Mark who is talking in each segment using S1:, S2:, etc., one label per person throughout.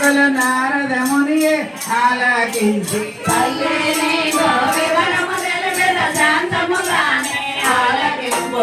S1: సేవకులు నారదమునియే ఆలకించి.
S2: శాంతముగానే ఆలకింపు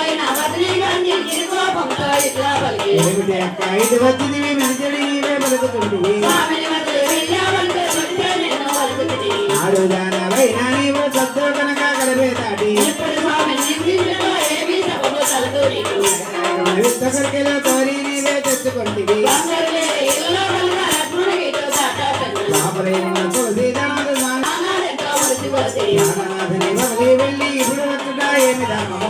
S1: ఏమిటి అక్క ఇది వచ్చింది
S2: మంచిది ఇవే బతుకుతుంది
S1: ఆరు దానవైనా నీవు సత్తు కనుక గడిపే
S2: తాటి
S1: విత్తకరికెలా తోరి నీవే తెచ్చుకుంటుంది బాబరైన వెళ్ళి ఇప్పుడు వస్తుందా ఏమి ధర్మము?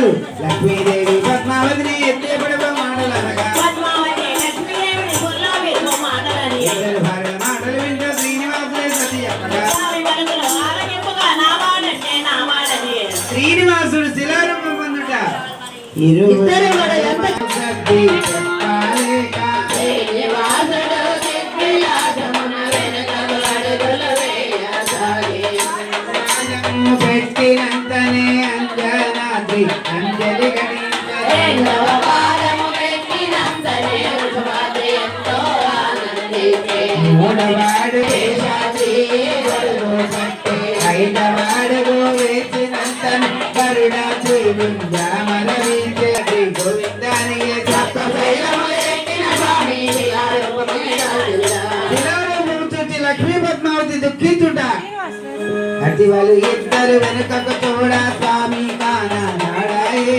S1: మాటలు లక్ష్మీదేవి పద్మావతిని ఎత్తే పడవ మాటలు అనగా మాటలు వింటూ శ్రీనివాసులే సతి శ్రీనివాసుడు శిలారూపం పొందుట.
S2: ఇరు
S1: మూడవాడు ఐదవాడు వేసినంత కరుడా చేయించామరవించే గోవిందానికి లక్ష్మీ పద్మావతి దుఃఖితుట అతి వాళ్ళు ఇద్దరు వెనుకకు చూడ స్వామి కానా నాడాయే.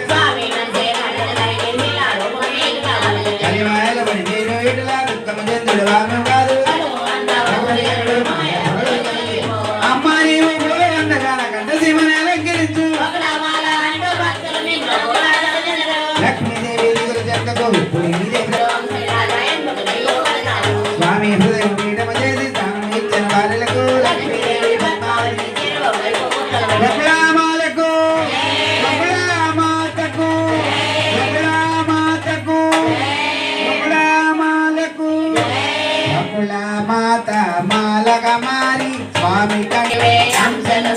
S1: Kailangan
S2: i'm in Tamsen,